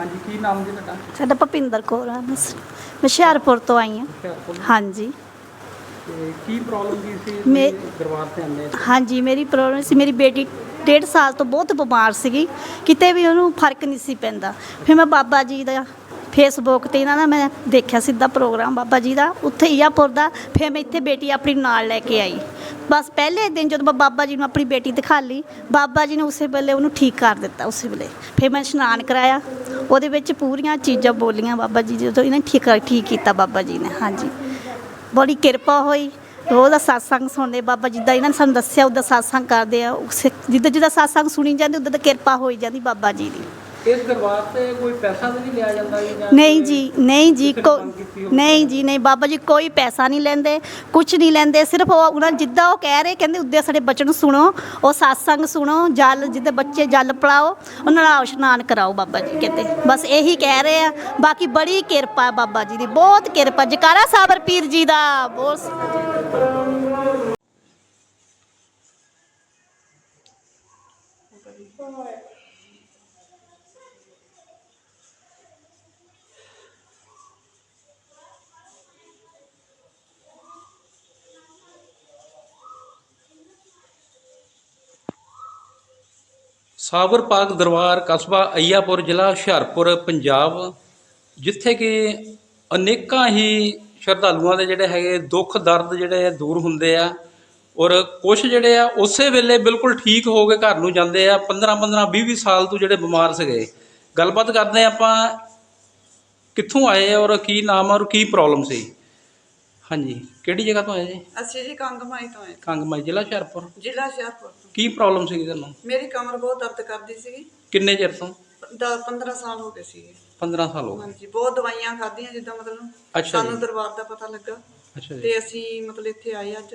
ਹਾਂਜੀ ਕੀ ਨਾਮ ਜੀ ਤੁਹਾਡਾ? ਸਾਡਾ ਭਪਿੰਦਰ ਕੌਰ ਆ ਮੈਂ ਸ- ਮੈਂ ਹੁਸ਼ਿਆਰਪੁਰ ਤੋਂ ਆਈ ਹਾਂ। ਹੁਸ਼ਿਆਰਪੁਰ ਹਾਂਜੀ। ਤੇ ਕੀ ਪ੍ਰੋਬਲਮ ਕੀ ਸੀ? ਮੇ- ਤੁਸੀਂ ਦਰਬਾਰ ਤੇ ਆਂਦੇ ਹਾਂਜੀ ਮੇਰੀ ਪ੍ਰੋਬਲਮ ਸੀ ਮੇਰੀ ਬੇਟੀ ਡੇਢ ਸਾਲ ਤੋਂ ਬਹੁਤ ਬਿਮਾਰ ਸੀਗੀ। ਕਿਤੇ ਵੀ ਉਹਨੂੰ ਫ਼ਰਕ ਨਹੀਂ ਸੀ ਪੈਂਦਾ। ਫਿਰ ਮੈਂ ਬਾਬਾ ਜੀ ਦਾ ਫੇਸਬੁੱਕ ਤੇ ਇਹਨਾਂ ਦਾ ਮੈਂ ਦੇਖਿਆ ਸਿੱਧਾ ਪ੍ਰੋਗਰਾਮ ਬਾਬਾ ਜੀ ਦਾ ਉੱਥੇ ਈਆਪੁਰ ਦਾ। ਫਿਰ ਮੈਂ ਇੱਥੇ ਬੇਟੀ ਆਪਣੀ ਨਾਲ ਲੈ ਕੇ ਆਈ। ਬਸ ਪਹਿਲੇ ਦਿਨ ਜਦੋਂ ਮੈਂ ਬਾਬਾ ਜੀ ਨੂੰ ਆਪਣੀ ਬੇਟੀ ਦਿਖਾ ਲਈ ਬਾਬਾ ਜੀ ਨੇ ਉਸੇ ਵੇਲੇ ਉਹਨੂੰ ਠੀਕ ਕਰ ਦਿੱਤਾ ਉਸੇ ਵੇਲੇ। ਫਿਰ ਮੈਂ ਇਸ਼ਨਾਨ ਕਰਾਇਆ। ਉਹਦੇ ਵਿੱਚ ਪੂਰੀਆਂ ਚੀਜ਼ਾਂ ਬੋਲੀਆਂ ਬਾਬਾ ਜੀ ਜਦੋਂ ਇਹਨਾਂ ਨੇ ਠੀਕ ਠੀਕ ਕੀਤਾ ਬਾਬਾ ਜੀ ਨੇ, ਹਾਂਜੀ। ਬੜੀ ਕਿਰਪਾ ਹੋਈ, ਰੋਜ਼ ਦਾ satsang ਸੁਣਦੇ ਬਾਬਾ ਜਿੱਦਾਂ ਇਹਨਾਂ ਨੇ ਸਾਨੂੰ ਦੱਸਿਆ ਉਹਦਾ satsang ਕਰਦੇ ਆ ਜਿੱਦਾਂ ਜਿੱਦਾਂ satsang ਸੁਣੀ ਜਾਂਦੀ ਉਦਾਂ ਤਾਂ ਕਿਰਪਾ ਹੋਈ ਜਾਂਦੀ ਬਾਬਾ ਜੀ ਦੀ। ਇਸ ਦਰਬਾਰ ਤੇ ਕੋਈ ਪੈਸਾ ਤਾਂ ਨਹੀਂ ਲਿਆ ਜਾਂਦਾ ਜੀ ਜਾਂ ਨਹੀਂ ਜੀ ਨਹੀਂ ਜੀ ਕੋ? ਨਹੀਂ ਜੀ ਨਹੀਂ ਬਾਬਾ ਜੀ ਕੋਈ ਪੈਸਾ ਨਹੀਂ ਲੈਂਦੇ ਕੁਝ ਨਹੀਂ ਲੈਂਦੇ ਸਿਰਫ ਉਹ ਉਹਨਾਂ ਜਿੱਦਾਂ ਉਹ ਕਹਿ ਰਹੇ ਕਹਿੰਦੇ ਉੱਦੇ ਸਾਡੇ ਬੱਚੇ ਨੂੰ ਸੁਣੋ ਉਹ satsang ਸੁਣੋ ਜਲ ਜਿੱਦੇ ਬੱਚੇ ਜਲ ਪੜਾਓ ਉਹਨਾਂ ਨਾਲ ਇਸ਼ਨਾਨ ਕਰਾਓ ਬਾਬਾ ਜੀ ਕਹਿੰਦੇ ਬਸ ਇਹੀ ਕਹਿ ਰਹੇ ਆ ਬਾਕੀ ਬੜੀ ਕਿਰਪਾ ਬਾਬਾ ਜੀ ਦੀ ਬਹੁਤ ਕਿਰਪਾ ਜਕਾਰਾ ਸਾਬਰ ਪੀਰ ਜੀ ਦਾ ਬਹੁਤ ਸਾਬਰ ਪਾਕ ਦਰਬਾਰ ਕਸਬਾ ਅਈਆਪੁਰ ਜ਼ਿਲ੍ਹਾ ਹੁਸ਼ਿਆਰਪੁਰ ਪੰਜਾਬ ਜਿੱਥੇ ਕਿ ਅਨੇਕਾਂ ਹੀ ਸ਼ਰਧਾਲੂਆਂ ਦੇ ਜਿਹੜੇ ਹੈਗੇ ਦੁੱਖ ਦਰਦ ਜਿਹੜੇ ਆ ਦੂਰ ਹੁੰਦੇ ਆ ਔਰ ਕੁਝ ਜਿਹੜੇ ਆ ਉਸੇ ਵੇਲੇ ਬਿਲਕੁਲ ਠੀਕ ਹੋ ਕੇ ਘਰ ਨੂੰ ਜਾਂਦੇ ਆ 15 15 20 20 ਸਾਲ ਤੋਂ ਜਿਹੜੇ ਬਿਮਾਰ ਸੀਗੇ। ਗੱਲਬਾਤ ਕਰਦੇ ਆ ਆਪਾਂ ਕਿੱਥੋਂ ਆਏ ਔਰ ਕੀ ਨਾਮ ਔਰ ਕੀ ਪ੍ਰੋਬਲਮ ਸੀ। ਹਾਂਜੀ ਕਿਹੜੀ ਜਗ੍ਹਾ ਤੋਂ ਆਏ ਜੀ? ਅਸੀਂ ਜੀ ਕੰਗਮਾਈ ਤੋਂ ਆਏ। ਕੰਗਮਾਈ ਜ਼ਿਲ੍ਹਾ ਹੁਸ਼ਿਆਰਪੁਰ। ਜ਼ਿਲ੍ਹਾ ਹੁਸ਼ਿਆਰਪੁਰ। ਕੀ ਪ੍ਰੋਬਲਮ ਸੀ ਤੁਹਾਨੂੰ ਮੇਰੀ ਕਮਰ ਬਹੁਤ ਦਰਦ ਕਰਦੀ ਸੀਗੀ। ਕਿੰਨੇ ਚਿਰ ਤੋਂ? 10 15 ਸਾਲ ਹੋ ਗਏ ਸੀਗੇ। 15 ਸਾਲ ਹੋ ਗਏ। ਹਾਂਜੀ ਬਹੁਤ ਦਵਾਈਆਂ ਖਾਧੀਆਂ ਜਿੱਦਾਂ ਮਤਲਬ ਅੱਛਾ ਜੀ। ਸਾਨੂੰ ਦਰਬਾਰ ਦਾ ਪਤਾ ਲੱਗਾ। ਅੱਛਾ ਜੀ। ਤੇ ਅਸੀਂ ਮਤਲਬ ਇੱਥੇ ਆਏ ਅੱਜ।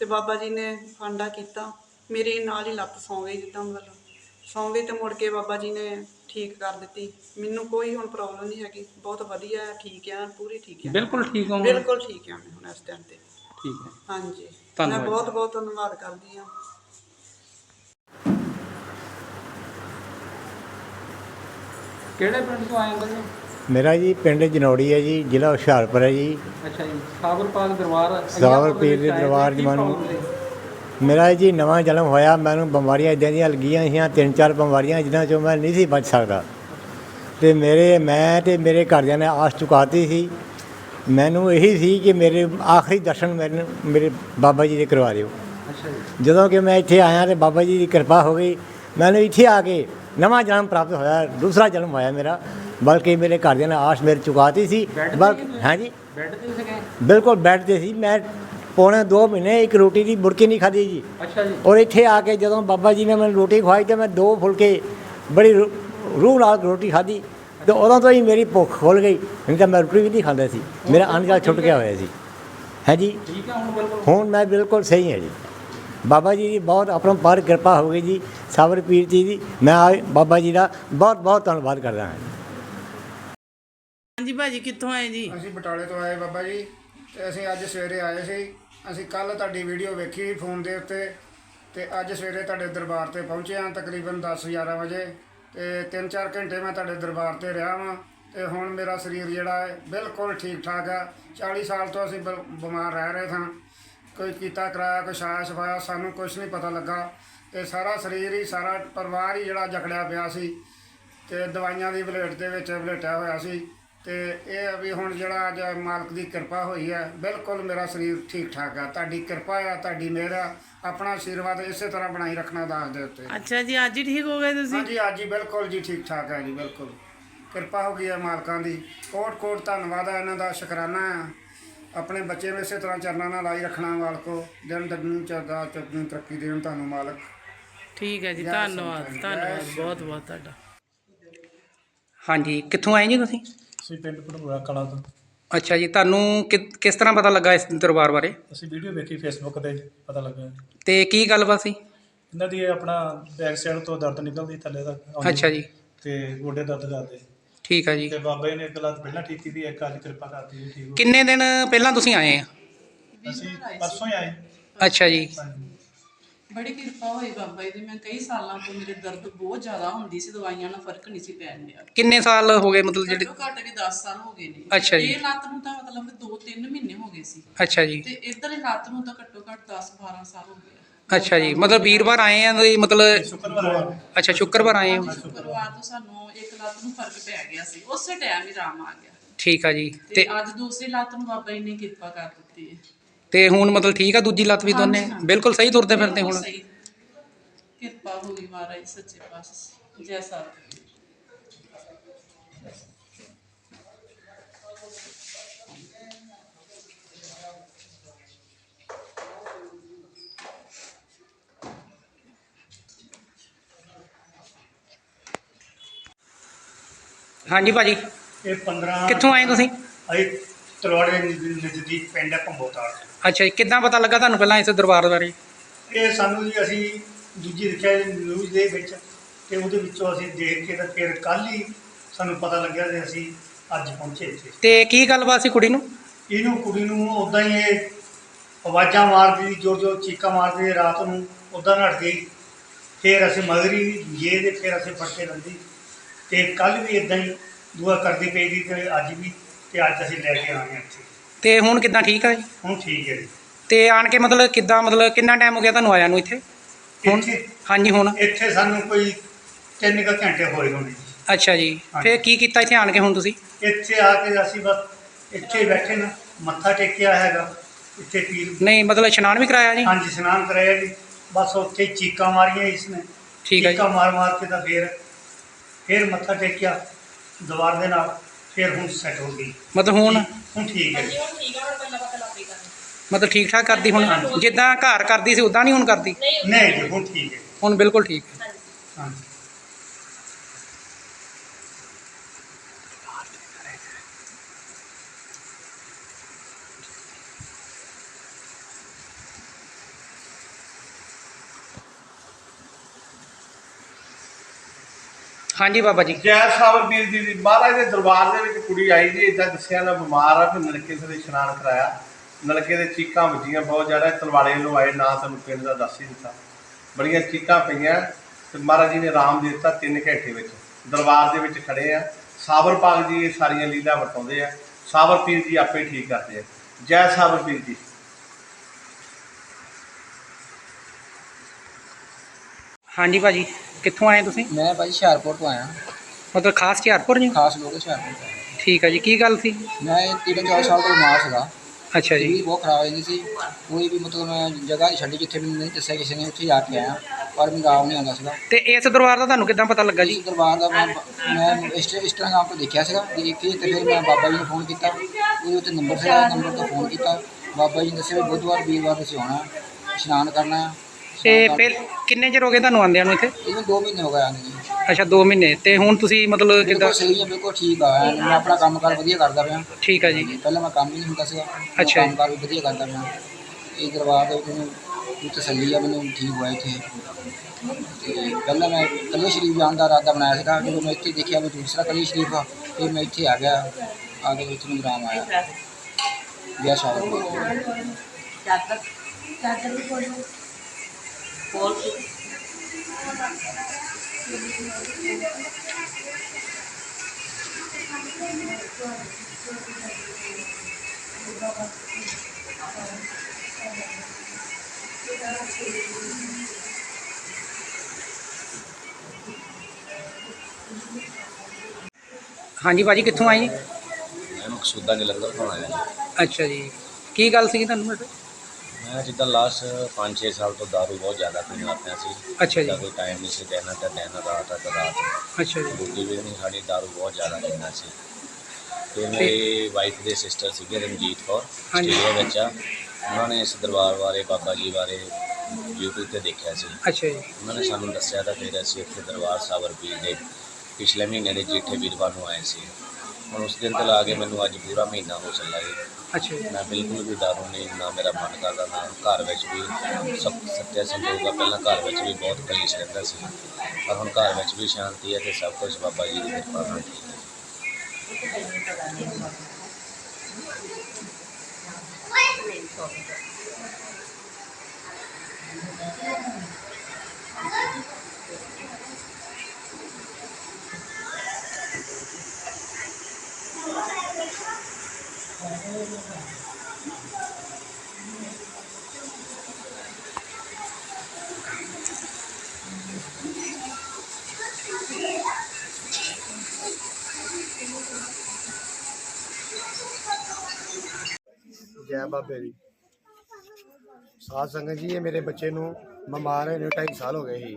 ਤੇ ਬਾਬਾ ਜੀ ਨੇ ਫਾਂਡਾ ਕੀਤਾ। ਮੇਰੀ ਨਾਲ ਹੀ ਲੱਤ ਸੌਂ ਗਈ ਜਿੱਦਾਂ ਮਤਲਬ। ਸੌਂ ਗਈ ਤੇ ਮੁੜ ਕੇ ਬਾਬਾ ਜੀ ਨੇ ਠੀਕ ਕਰ ਦਿੱਤੀ। ਮੈਨੂੰ ਕੋਈ ਹੁਣ ਪ੍ਰੋਬਲਮ ਨਹੀਂ ਹੈਗੀ। ਬਹੁਤ ਵਧੀਆ ਹੈ ਠੀਕ ਆ ਪੂਰੀ ਠੀਕ ਆ। ਬਿਲਕੁਲ ਠੀਕ ਹੋ ਬਿਲਕੁਲ ਠੀਕ ਆ ਮੈਂ ਹੁਣ ਇਸ ਟਾਈਮ ਤੇ। ਠੀਕ ਹੈ ਹਾਂਜੀ। ਮੈਂ ਧੰਨਵਾਦ। ਬਹੁਤ ਬਹੁਤ ਧੰਨਵਾਦ ਕਰਦੀ ਹਾਂ ਕਿਹੜੇ ਪਿੰਡ ਤੋਂ ਆਏ ਅੰਕਲ ਜੀ ਮੇਰਾ ਜੀ ਪਿੰਡ ਜਨੌੜੀ ਹੈ ਜੀ ਜ਼ਿਲ੍ਹਾ ਹੁਸ਼ਿਆਰਪੁਰ ਹੈ ਜੀ। ਅੱਛਾ ਜੀ ਸਾਬਰ ਪਾਕ ਦਰਬਾਰ ਪੀਰ ਦੇ ਦਰਬਾਰ ਦੀ ਜਮਾਨੂੰ ਮੇਰਾ ਜੀ ਨਵਾਂ ਜਨਮ ਹੋਇਆ ਮੈਨੂੰ ਬਿਮਾਰੀਆਂ ਇਦਾਂ ਦੀਆਂ ਲੱਗੀਆਂ ਸੀਆਂ ਤਿੰਨ ਚਾਰ ਬਿਮਾਰੀਆਂ ਜਿਨ੍ਹਾਂ ਚੋਂ ਮੈਂ ਨਹੀਂ ਸੀ ਬਚ ਸਕਦਾ। ਤੇ ਮੇਰੇ ਮੈਂ ਤੇ ਮੇਰੇ ਘਰਦਿਆਂ ਨੇ ਆਸ ਚੁਕਾਤੀ ਸੀ। ਮੈਨੂੰ ਇਹੀ ਸੀ ਕਿ ਮੇਰੇ ਆਖਰੀ ਦਰਸ਼ਨ ਮੈਨੂੰ ਮੇਰੇ ਬਾਬਾ ਜੀ ਦੇ ਕਰਵਾ ਦਿਓ। ਅੱਛਾ ਜੀ। ਜਦੋਂ ਕਿ ਮੈਂ ਇੱਥੇ ਆਇਆ ਤੇ ਬਾਬਾ ਜੀ ਦੀ ਕਿਰਪਾ ਹੋ ਗਈ ਮੈਨੂੰ ਇੱਥੇ ਆ ਕੇ ਨਵਾਂ ਜਨਮ ਪ੍ਰਾਪਤ ਹੋਇਆ ਦੂਸਰਾ ਜਨਮ ਹੋਇਆ ਮੇਰਾ। ਬਲਕਿ ਮੇਰੇ ਘਰਦਿਆਂ ਨੇ ਆਸ ਮੇਰੇ ਚੁਕਾਤੀ ਸੀ। ਬਲਕਿ ਹੀ? ਹਾਂਜੀ ਬੈੱਡ ਤੇ ਸੀਗੇ ਬਿਲਕੁਲ ਬੈੱਡ ਤੇ ਸੀ। ਮੈਂ ਪੌਣੇ 2 ਮਹੀਨੇ ਇੱਕ ਰੋਟੀ ਦੀ ਬੁਰਕੀ ਨਹੀਂ ਖਾਧੀ ਜੀ। ਅੱਛਾ ਜੀ। ਔਰ ਇੱਥੇ ਆ ਕੇ ਜਦੋਂ ਬਾਬਾ ਜੀ ਨੇ ਮੈਨੂੰ ਰੋਟੀ ਖਵਾਈ ਤੇ ਮੈਂ ਦੋ ਫੁਲਕੇ ਬੜੀ ਰੂਹ ਨਾਲ ਰੋਟੀ ਖਾਧੀ। ਤੇ ਉਦੋਂ ਤੋਂ ਹੀ ਮੇਰੀ ਭੁੱਖ ਖੁੱਲ ਗਈ। ਨਹੀਂ ਤਾਂ ਮੈਂ ਰੋਟੀ ਵੀ ਨਹੀਂ ਖਾਂਦਾ ਸੀ। ਮੇਰਾ ਅੰਨ ਛੁੱਟ ਗਿਆ ਹੋਇਆ ਸੀ। ਹੈ ਜੀ? ਠੀਕ ਹੈ ਹੁਣ ਬਿਲਕੁਲ ਹੁਣ ਮੈਂ ਬਿਲਕੁਲ ਸਹੀ ਹਾਂ ਜੀ। ਬਾਬਾ ਜੀ ਦੀ ਬਹੁਤ ਆਪਣਾ ਪਰ ਕਿਰਪਾ ਹੋ ਗਈ ਜੀ ਸਾਬਰ ਪੀਰ ਜੀ ਦੀ। ਮੈਂ ਆ- ਬਾਬਾ ਜੀ ਦਾ ਬਹੁਤ ਬਹੁਤ ਧੰਨਵਾਦ ਕਰਦਾ ਹਾਂ। ਹਾਂਜੀ ਭਾਜੀ ਕਿੱਥੋਂ ਆਏ ਜੀ? ਅਸੀਂ ਬਟਾਲੇ ਤੋਂ ਆਏ ਬਾਬਾ ਜੀ ਤੇ ਅਸੀਂ ਅੱਜ ਸਵੇਰੇ ਆਏ ਸੀ। ਅਸੀਂ ਕੱਲ ਤੁਹਾਡੀ ਵੀਡੀਓ ਵੇਖੀ ਫੋਨ ਦੇ ਉੱਤੇ ਤੇ ਅੱਜ ਸਵੇਰੇ ਤੁਹਾਡੇ ਦਰਬਾਰ ਤੇ ਪਹੁੰਚੇ ਹਾਂ ਤਕਰੀਬਨ 10 11 ਵਜੇ। ਤੇ 3-4 ਘੰਟੇ ਮੈਂ ਤੁਹਾਡੇ ਦਰਬਾਰ ਤੇ ਰਿਹਾ ਵਾਂ ਤੇ ਹੁਣ ਮੇਰਾ ਸਰੀਰ ਜਿਹੜਾ ਹੈ ਬਿਲਕੁਲ ਠੀਕ ਠਾਕ ਆ। 40 ਸਾਲ ਤੋਂ ਅਸੀਂ ਬ- ਬਿਮਾਰ ਰਹਿ ਰਹੇ ਸਾਂ। ਕੋਈ ਕੀਤਾ ਕਰਾਇਆ ਕੋਈ ਛਾਇਆ ਛਪਾਇਆ ਸਾਨੂੰ ਕੁਝ ਨਹੀਂ ਪਤਾ ਲੱਗਾ। ਤੇ ਸਾਰਾ ਸਰੀਰ ਹੀ ਸਾਰਾ ਪਰਿਵਾਰ ਹੀ ਜਿਹੜਾ ਜਕੜਿਆ ਪਿਆ ਸੀ ਤੇ ਦਵਾਈਆਂ ਦੀ ਵਲੇਟ ਦੇ ਵਿੱਚ ਵਲੇਟਿਆ ਹੋਇਆ ਸੀ। ਤੇ ਇਹ ਆ ਵੀ ਹੁਣ ਜਿਹੜਾ ਅੱਜ ਮਾਲਕ ਦੀ ਕਿਰਪਾ ਹੋਈ ਹੈ ਬਿਲਕੁਲ ਮੇਰਾ ਸਰੀਰ ਠੀਕ ਠਾਕ ਆ। ਤੁਹਾਡੀ ਕਿਰਪਾ ਆ ਤੁਹਾਡੀ ਮਿਹਰ ਆ ਆਪਣਾ ਆਸ਼ੀਰਵਾਦ ਇਸੇ ਤਰ੍ਹਾਂ ਬਣਾਈ ਰੱਖਣਾ ਦਾਸ ਦੇ ਉੱਤੇ। ਅੱਛਾ ਜੀ ਅੱਜ ਹੀ ਠੀਕ ਹੋ ਗਏ ਤੁਸੀਂ? ਹਾਂਜੀ ਅੱਜ ਹੀ ਬਿਲਕੁਲ ਜੀ ਠੀਕ ਠਾਕ ਹੈ ਜੀ ਬਿਲਕੁਲ। ਕਿਰਪਾ ਹੋ ਗਈ ਹੈ ਮਾਲਕਾਂ ਦੀ। ਕੋਟ ਕੋਟ ਧੰਨਵਾਦ ਹੈ ਇਹਨਾਂ ਦਾ ਸ਼ੁਕਰਾਨਾ ਆ। ਆਪਣੇ ਬੱਚੇ ਨੂੰ ਇਸੇ ਤਰ੍ਹਾਂ ਚਰਨਾਂ ਨਾਲ ਲਾਈ ਰੱਖਣਾ ਮਾਲਕੋ ਦਿਨ ਦਗਨੀ ਚਰਦਾ ਚਰਨੀ ਤਰੱਕੀ ਦੇਣ ਤੁਹਾਨੂੰ ਮਾਲਕ। ਠੀਕ ਹੈ ਜੀ ਧੰਨਵਾਦ ਧੰਨਵਾਦ ਬਹੁਤ ਬਹੁਤ ਤੁਹਾਡਾ। ਹਾਂਜੀ ਕਿੱਥੋਂ ਆਏ ਜੀ ਤੁਸੀਂ? ਅਸੀਂ ਪਿੰਡ ਭਟੂਰਾ ਕਲਾ ਤੋਂ। ਅੱਛਾ ਜੀ ਤੁਹਾਨੂੰ ਕਿ- ਕਿਸ ਤਰ੍ਹਾਂ ਪਤਾ ਲੱਗਾ ਇਸ ਦਰਬਾਰ ਬਾਰੇ? ਅਸੀਂ ਵੀਡੀਓ ਵੇਖੀ ਫੇਸਬੁੱਕ ਤੇ ਪਤਾ ਲੱਗਾ। ਤੇ ਕੀ ਗੱਲਬਾਤ ਸੀ? ਇਹਨਾਂ ਦੀ ਇਹ ਆਪਣਾ ਬੈਕ ਸਾਈਡ ਤੋਂ ਦਰਦ ਨਿਕਲਦੀ ਥੱਲੇ ਤੱਕ ਆਉਂਦੀ। ਅੱਛਾ ਜੀ। ਤੇ ਗੋਡੇ ਦਰਦ ਕਰਦੇ। ਠੀਕ ਹੈ ਜੀ। ਤੇ ਬਾਬਾ ਜੀ ਨੇ ਇੱਕ ਲੱਤ ਪਹਿਲਾਂ ਠੀਕ ਕੀਤੀ ਇੱਕ ਅੱਜ ਕਿਰਪਾ ਕਰਤੀ ਜੀ ਠੀਕ ਹੋ ਕਿੰਨੇ ਦਿਨ ਪਹਿਲਾਂ ਤੁਸੀਂ ਆਏ ਆ? ਅਸੀਂ ਪਰਸੋਂ ਹੀ ਆਏ। ਅੱਛਾ ਜੀ। ਹਾਂਜੀ। ਬੜੀ ਕਿਰਪਾ ਹੋਈ ਬਾਬਾ ਜੀ ਦੀ। ਮੈਂ ਕਈ ਸਾਲਾਂ ਤੋਂ ਮੇਰੇ ਦਰਦ ਬਹੁਤ ਜ਼ਿਆਦਾ ਹੁੰਦੀ ਸੀ ਦਵਾਈਆਂ ਨਾਲ ਫ਼ਰਕ ਨਹੀਂ ਸੀ ਪੈਣ ਡਿਆ। ਕਿੰਨੇ ਸਾਲ ਹੋ ਗਏ ਮਤਲਬ ਜਿਹੜੇ ਘੱਟੋ ਘੱਟ ਵੀ 10 ਸਾਲ ਹੋ ਗਏ ਨੇ। ਅੱਛਾ ਜੀ। ਇਹ ਲੱਤ ਨੂੰ ਤਾਂ ਮਤਲਬ 2-3 ਮਹੀਨੇ ਹੋ ਗਏ ਸੀ। ਅੱਛਾ ਜੀ। ਤੇ ਇੱਧਰ ਹੀ ਲੱਤ ਨੂੰ ਤਾਂ ਘੱਟੋ ਘੱਟ 10-12 ਸਾਲ ਹੋ ਗਏ। ਅੱਛਾ ਜੀ ਮਤਲਬ ਵੀਰਵਾਰ ਆਏ ਆ ਤੇ ਮਤਲਬ ਸ਼ੁੱਕਰਵਾਰ ਅੱਛਾ ਸ਼ੁੱਕਰਵਾਰ ਆਏ ਹੋ? ਸ਼ੁੱਕਰਵਾਰ। ਤੋਂ ਸਾਨੂੰ ਇੱਕ ਲੱਤ ਨੂੰ ਫ਼ਰਕ ਪੈ ਗਿਆ ਸੀ ਉਸੇ ਟਾਈਮ ਹੀ ਆਰਾਮ ਆ ਗਿਆ। ਠੀਕ ਆ ਜੀ ਤੇ ਤੇ ਅੱਜ ਦੂਸਰੀ ਲੱਤ ਨੂੰ ਬਾਬਾ ਜੀ ਨੇ ਕਿਰਪਾ ਕਰ ਦਿੱਤੀ ਹੈ। ਤੇ ਹੁਣ ਮਤਲਬ ਠੀਕ ਆ ਦੂਜੀ ਲੱਤ ਵੀ ਦੋਨੇ? ਹਾਂਜੀ, ਹਾਂਜੀ। ਬਿਲਕੁਲ ਸਹੀ ਤੁਰਦੇ ਫਿਰਦੇ ਹੁਣ? ਸਹੀ। ਕਿਰਪਾ ਹੋਈ ਮਹਾਰਾਜ ਸੱਚੇ ਪਾਤਸ਼ਾਹ ਜੈ ਸਾਹਿਬ ਹਾਂਜੀ ਭਾਜੀ। ਇਹ 15 ਕਿੱਥੋਂ ਆਏ ਤੁਸੀਂ? ਅਸੀਂ ਤਲਵਾੜੇ ਨਜ਼ਦੀਕ ਪਿੰਡ ਹੈ ਭੰਬੋਤਾਲ। ਅੱਛਾ ਜੀ ਕਿੱਦਾਂ ਪਤਾ ਲੱਗਾ ਤੁਹਾਨੂੰ ਪਹਿਲਾਂ ਇਸ ਦਰਬਾਰ ਬਾਰੇ? ਇਹ ਸਾਨੂੰ ਜੀ ਅਸੀਂ ਦੂਜੀ ਦੇਖਿਆ ਨਿਊਜ਼ ਦੇ ਵਿੱਚ ਤੇ ਉਹਦੇ ਵਿੱਚੋਂ ਅਸੀਂ ਦੇਖ ਕੇ ਤਾਂ ਫਿਰ ਕੱਲ ਹੀ ਸਾਨੂੰ ਪਤਾ ਲੱਗਿਆ ਤੇ ਅਸੀਂ ਅੱਜ ਪਹੁੰਚੇ ਇੱਥੇ। ਤੇ ਕੀ ਗੱਲਬਾਤ ਸੀ ਕੁੜੀ ਨੂੰ? ਇਹਨੂੰ ਕੁੜੀ ਨੂੰ ਉਦਾਂ ਹੀ ਇਹ ਆਵਾਜ਼ਾਂ ਮਾਰਦੀ ਜੋ ਜੋ ਚੀਕਾਂ ਮਾਰਦੀ ਰਾਤ ਨੂੰ ਉਦਾਂ ਨੱਠ ਗਈ ਫਿਰ ਅਸੀਂ ਮਗਰੀ ਜੇ ਦੇ ਫਿਰ ਅਸੀਂ ਫੜ ਕੇ ਲੰਦੀ ਤੇ ਕੱਲ ਵੀ ਇਦਾਂ ਹੀ ਦੁਆ ਕਰਦੀ ਪਈ ਗਈ ਤੇ ਅੱਜ ਵੀ ਤੇ ਅੱਜ ਅਸੀਂ ਲੈ ਕੇ ਆਏ ਹਾਂ ਇੱਥੇ। ਤੇ ਹੁਣ ਕਿੱਦਾਂ ਠੀਕ ਆ ਜੀ? ਹੁਣ ਠੀਕ ਹੈ ਜੀ। ਤੇ ਆਣ ਕੇ ਮਤਲਬ ਕਿੱਦਾਂ ਮਤਲਬ ਕਿੰਨਾ ਟਾਈਮ ਹੋ ਗਿਆ ਤੁਹਾਨੂੰ ਆਇਆ ਨੂੰ ਇੱਥੇ? ਹੁਣ ਇੱਥੇ ਹਾਂਜੀ ਹੁਣ। ਇੱਥੇ ਸਾਨੂੰ ਕੋਈ ਤਿੰਨ ਕੁ ਘੰਟੇ ਹੋਏ ਹੋਣੇ ਜੀ। ਅੱਛਾ ਜੀ। ਹਾਂਜੀ। ਫਿਰ ਕੀ ਕੀਤਾ ਇੱਥੇ ਆਣ ਕੇ ਹੁਣ ਤੁਸੀਂ? ਇੱਥੇ ਆ ਕੇ ਅਸੀਂ ਬਸ ਇੱਥੇ ਬੈਠੇ ਨਾ ਮੱਥਾ ਟੇਕਿਆ ਹੈਗਾ ਇੱਥੇ ਪੀਰ ਨਹੀਂ ਮਤਲਬ ਇਸ਼ਨਾਨ ਵੀ ਕਰਾਇਆ ਜੀ? ਹਾਂਜੀ ਇਸ਼ਨਾਨ ਕਰਾਇਆ ਜੀ। ਬਸ ਉੱਥੇ ਹੀ ਚੀਕਾਂ ਮਾਰੀਆਂ ਇਸਨੇ। ਠੀਕ ਹੈ ਜੀ। ਚੀਕਾਂ ਮਾਰ ਮਾਰ ਕੇ ਤਾਂ ਫੇਰ ਫੇਰ ਮੱਥਾ ਟੇਕਿਆ ਦੀਵਾਰ ਦੇ ਨਾਲ ਫੇਰ ਹੁਣ ਸੈੱਟ ਹੋ ਗਈ। ਮਤਲਬ ਹੁਣ? ਹੁਣ ਠੀਕ ਹੈ। ਜੀ ਮਤਲਬ ਠੀਕ ਠਾਕ ਕਰਦੀ ਹੁਣ? ਜਿੱਦਾਂ ਘਰ ਕਰਦੀ ਸੀ ਉਦਾਂ ਨਹੀਂ ਹੁਣ ਕਰਦੀ? ਨਹੀਂ। ਜੀ ਹੁਣ ਠੀਕ ਹੈ। ਹੁਣ ਬਿਲਕੁਲ ਠੀਕ ਹੈ। ਹਾਂਜੀ। ਹਾਂਜੀ। ਬਾਬਾ ਜੀ। ਜੈ ਸਾਵਰਵੀਰ ਜੀ ਦੀ ਮਹਾਰਾਜ ਦੇ ਦਰਬਾਰ ਦੇ ਵਿੱਚ ਕੁੜੀ ਆਈ ਜੀ ਇਦਾਂ ਦੱਸਿਆ ਨਾ ਬਿਮਾਰ ਆ ਫਿਰ ਨਲਕੇ ਦੇ ਇਸ਼ਨਾਨ ਕਰਾਇਆ। ਨਲਕੇ ਦੇ ਚੀਕਾਂ ਵੱਜੀਆਂ ਬਹੁਤ ਜ਼ਿਆਦਾ ਤਲਵਾੜੇ ਨੂੰ ਆਏ ਨਾ ਤੁਹਾਨੂੰ ਪਿੰਡ ਦਾ ਦੱਸ ਹੀ ਦਿੱਤਾ। ਬੜੀਆਂ ਚੀਕਾਂ ਪਈਆਂ ਤੇ ਮਹਾਰਾਜ ਜੀ ਨੇ ਆਰਾਮ ਦੇ ਦਿੱਤਾ 3 ਘੰਟੇ ਵਿੱਚ। ਦਰਬਾਰ ਦੇ ਵਿੱਚ ਖੜੇ ਆ। ਸਾਬਰ ਪਾਗ ਜੀ ਇਹ ਸਾਰੀਆਂ ਲੀਲਾ ਵਰਤਾਉਂਦੇ ਆ। ਸਾਬਰ ਪੀਰ ਜੀ ਆਪੇ ਠੀਕ ਕਰਦੇ ਆ। ਜੈ ਸਾਬਰ ਪੀਰ ਜੀ। ਹਾਂਜੀ ਭਾਜੀ। ਕਿੱਥੋਂ ਆਏ ਤੁਸੀਂ? ਮੈਂ ਭਾਈ ਹੁਸ਼ਿਆਰਪੁਰ ਤੋਂ ਆਇਆ। ਮਤਲਬ ਖਾਸ ਹੁਸ਼ਿਆਰਪੁਰ ਜੀ? ਖਾਸ ਲੋਕ ਹੁਸ਼ਿਆਰਪੁਰ ਤੋਂ ਆਏ। ਠੀਕ ਹੈ ਜੀ ਕੀ ਗੱਲ ਸੀ? ਮੈਂ ਇਹ ਤਿੰਨ ਚਾਰ ਸਾਲ ਤੋਂ ਬਿਮਾਰ ਸੀਗਾ। ਅੱਛਾ ਜੀ। ਬਹੁਤ ਖਰਾਬ ਹੋ ਜਾਂਦੀ ਸੀ। ਕੋਈ ਵੀ ਮਤਲਬ ਮੈਂ ਜਗ੍ਹਾ ਨਹੀਂ ਛੱਡੀ ਜਿੱਥੇ ਮੈਨੂੰ ਨਹੀਂ ਦੱਸਿਆ ਕਿਸੇ ਨੇ ਉੱਥੇ ਜਾ ਕੇ ਆਇਆ। ਪਰ ਮੈਨੂੰ ਆਰਾਮ ਨਹੀਂ ਆਉਂਦਾ ਸੀਗਾ। ਤੇ ਇਸ ਦਰਬਾਰ ਦਾ ਤੁਹਾਨੂੰ ਕਿੱਦਾਂ ਪਤਾ ਲੱਗਾ ਇਸ ਜੀ ਦਰਬਾਰ ਦਾ ਮੈਂ ਮੈਂ ਇੰਸਟਾਗ੍ਰਾਮ ਤੋਂ ਦੇਖਿਆ ਸੀਗਾ। ਦੇਖ ਕੇ ਤੇ ਫਿਰ ਮੈਂ ਬਾਬਾ ਜੀ ਨੂੰ ਫੋਨ ਕੀਤਾ। ਉਹਦੇ ਉੱਤੇ ਨੰਬਰ ਸੀਗਾ ਨੰਬਰ ਤੋਂ ਫੋਨ ਕੀਤਾ। ਬਾਬਾ ਜੀ ਨੇ ਦੱਸਿਆ ਵੀ ਬੁੱਧਵਾਰ ਵੀਰਵਾਰ ਤੁਸੀਂ ਆਉਣਾ। ਇਸ਼ਨਾਨ ਕਰਨਾ। ਤੇ ਫਿਰ ਕਿੰਨੇ ਚਿਰ ਹੋ ਗਏ ਤੁਹਾਨੂੰ ਆਂਦਿਆਂ ਨੂੰ ਇੱਥੇ? ਇਹਨੂੰ 2 ਮਹੀਨੇ ਹੋ ਗਏ ਆਉਂਦੇ ਜੀ ਅੱਛਾ 2 ਮਹੀਨੇ। ਤੇ ਹੁਣ ਤੁਸੀਂ ਮਤਲਬ ਬਿਲਕੁਲ ਕਿੱਦਾਂ ਸਹੀ ਹੈ ਬਿਲਕੁਲ ਠੀਕ ਆ। ਮੈਂ ਆਪਣਾ ਕੰਮ ਕਾਰ ਵਧੀਆ ਕਰਦਾ ਪਿਆ। ਠੀਕ ਹੈ ਜੀ। ਪਹਿਲਾਂ ਮੈਂ ਕੰਮ ਹੀ ਨਹੀਂ ਹੁੰਦਾ ਸੀਗਾ। ਹੁਣ ਅੱਛਾ ਜੀ। ਕੰਮ ਕਾਰ ਵੀ ਵਧੀਆ ਕਰਦਾ ਮੈਂ ਇਹ ਦੇ ਵਿੱਚ ਮੈਨੂੰ ਵੀ ਤਸੱਲੀ ਆ ਮੈਨੂੰ ਠੀਕ ਹੋਇਆ ਇੱਥੇ। ਤੇ ਪਹਿਲਾਂ ਮੈਂ ਕੱਲੇ ਸ਼ਰੀਫ ਜਾਣ ਦਾ ਇਰਾਦਾ ਬਣਾਇਆ ਸੀਗਾ। ਜਦੋਂ ਮੈਂ ਇੱਥੇ ਦੇਖਿਆ ਵੀ ਦੂਸਰਾ ਕੱਲੇ ਸ਼ਰੀਫ ਆ ਫਿਰ ਮੈਂ ਇੱਥੇ ਆ ਗਿਆ। ਆ ਕੇ ਇੱਥੇ ਮੈਨੂੰ ਆਰਾਮ ਆਇਆ। ਵਿਆਹ ਹਾਂਜੀ ਭਾਜੀ ਕਿੱਥੋਂ ਆਏ ਜੀ ਮੈਂ ਮਕਸੂਦਾ ਜਲੰਧਰ ਤੋਂ ਆਇਆ ਜੀ। ਅੱਛਾ ਜੀ ਕੀ ਗੱਲ ਸੀ ਤੁਹਾਨੂੰ ਇੱਥੇ? ਮੈਂ ਜਿੱਦਾਂ ਲਾਸਟ 5-6 ਸਾਲ ਤੋਂ ਦਾਰੂ ਬਹੁਤ ਜ਼ਿਆਦਾ ਪੀਣ ਲੱਗ ਪਿਆ ਸੀ। ਅੱਛਾ ਜੀ। ਜਿੱਦਾਂ ਕੋਈ ਟਾਈਮ ਨਹੀਂ ਸੀ ਦੇਣਾ ਤਾਂ ਦੇਣਾ ਰਾਤ ਆ ਤਾਂ ਰਾਤ। ਅੱਛਾ ਜੀ। ਦੂਜੀ ਵੀ ਨਹੀਂ ਸਾਡੀ ਦਾਰੂ ਬਹੁਤ ਜ਼ਿਆਦਾ ਪੀਂਦਾ ਸੀ। ਤੇ ਮੇਰੀ ਵਾਈਫ ਦੇ ਸਿਸਟਰ ਸੀਗੇ ਰਣਜੀਤ ਕੌਰ ਹਾਂਜੀ। ਆਸਟ੍ਰੇਲੀਆ ਵਿੱਚ ਆ। ਉਹਨਾਂ ਨੇ ਇਸ ਦਰਬਾਰ ਬਾਰੇ ਬਾਬਾ ਜੀ ਬਾਰੇ YouTube ਤੇ ਦੇਖਿਆ ਸੀ। ਅੱਛਾ ਜੀ। ਉਹਨਾਂ ਨੇ ਸਾਨੂੰ ਦੱਸਿਆ ਤਾਂ ਫਿਰ ਅਸੀਂ ਇੱਥੇ ਦਰਬਾਰ ਸਾਬਰ ਪੀਰ ਦੇ ਪਿਛਲੇ ਮਹੀਨੇ ਦੇ ਜੇਠੇ ਵੀਰਵਾਰ ਨੂੰ ਆਏ ਸੀ। ਹੁਣ ਉਸ ਦਿਨ ਤੋਂ ਲਾ ਕੇ ਮੈਨੂੰ ਅੱਜ ਪੂਰਾ ਮਹੀਨਾ ਹੋ ਚੱਲਾ ਜੀ। ਅੱਛਾ ਮੈਂ ਬਿਲਕੁਲ ਵੀ ਦਾਰੂ ਨਹੀਂ ਨਾ ਮੇਰਾ ਮਨ ਕਰਦਾ ਨਾ ਘਰ ਵਿੱਚ ਵੀ ਸਭ ਸੱਤਿਆ ਸੰਜੋਗ ਆ ਪਹਿਲਾਂ ਘਰ ਵਿੱਚ ਵੀ ਬਹੁਤ ਕਲੇਸ਼ ਰਹਿੰਦਾ ਸੀ। ਪਰ ਹੁਣ ਘਰ ਵਿੱਚ ਵੀ ਸ਼ਾਂਤੀ ਹੈ ਤੇ ਸਭ ਕੁਝ ਬਾਬਾ ਜੀ ਦੀ ਕਿਰਪਾ ਨਾਲ ਠੀਕ ਹੈ। ਜੈ ਬਾਬੇ ਦੀ। ਸਾਧ ਸੰਗਤ ਜੀ, ਇਹ ਮੇਰੇ ਬੱਚੇ ਨੂੰ ਬਿਮਾਰ ਹੋਏ ਨੂੰ 2.5 ਸਾਲ ਹੋ ਗਏ ਸੀ।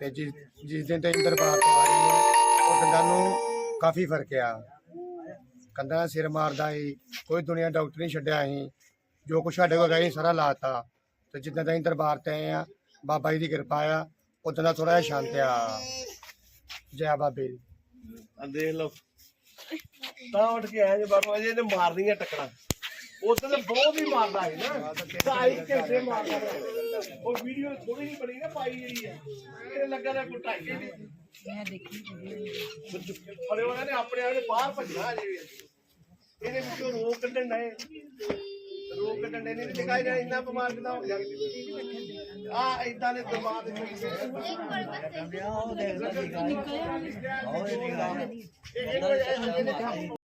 ਤੇ ਜਿਸ ਜਿਸ ਦਿਨ ਤੇ ਦਰਬਾਰ ਤੋਂ ਆਏ ਉਹ ਦੰਦਾਂ ਨੂੰ ਕਾਫੀ ਫ਼ਰਕ ਆ। ਕੰਧਾਂ ਸਿਰ ਮਾਰਦਾ ਸੀ, ਕੋਈ ਦੁਨੀਆ ਡਾਕਟਰ ਨਹੀਂ ਛੱਡਿਆ ਸੀ। ਜੋ ਕੁਛ ਸਾਡੇ ਕੋਲ ਗਏ ਸਾਰਾ ਲਾਤਾ। ਤੇ ਜਿੱਦਾਂ ਦਾ ਅਸੀਂ ਦਰਬਾਰ ਤੇ ਆਏ ਆ, ਬਾਬਾ ਜੀ ਦੀ ਕਿਰਪਾ ਆ, ਉਦੋਂ ਦਾ ਥੋੜਾ ਜਿਹਾ ਸ਼ਾਂਤ ਆ। ਜੈ ਬਾਬੇ ਦੀ। ਆ ਦੇਖ ਲਓ। ਤਾਂ ਉੱਠ ਕੇ ਆਏ ਜੇ ਬਾਬਾ ਜੀ ਨੇ ਮਾਰਨੀਆਂ ਟੱਕਰਾਂ। ਉਦੋਂ ਤਾਂ ਬਹੁਤ ਹੀ ਮਾਰਦਾ ਹੈ ਨਾ। ਢਾਈ ਘੰਟੇ ਮਾਰਦਾ ਰਿਹਾ। ਉਹ ਵੀਡੀਓ ਥੋੜੀ ਜਿਹੀ ਬਣੀ ਨਾ ਪਾਈ ਗਈ ਹੈ। ਇਹ ਲੱਗਾ ਰਿਹਾ ਕੋਈ ਢਾਈ ਘੰਟੇ। ਮੈਂ ਦੇਖੀ ਅਰੇ ਉਹਨਾਂ ਨੇ ਆਪਣੇ ਆਪ ਨੇ ਬਾਹਰ ਭੱਜਣਾ ਜੇ ਇਹਦੇ ਵਿੱਚੋਂ ਰੋਗ ਕੱਢਣ ਡਏ। ਰੋਗ ਕੱਢਣ ਡਏ ਨਹੀਂ ਦਿਖਾਈ ਜਾਣਾ ਇੰਨਾ ਬਿਮਾਰ ਕਿਦਾਂ ਹੋ ਗਿਆ? ਆ ਇਦਾਂ ਦੇ ਦਿਮਾਗ ਦੇ ਵਿੱਚ ਇਹ ਦੇਖਦਾ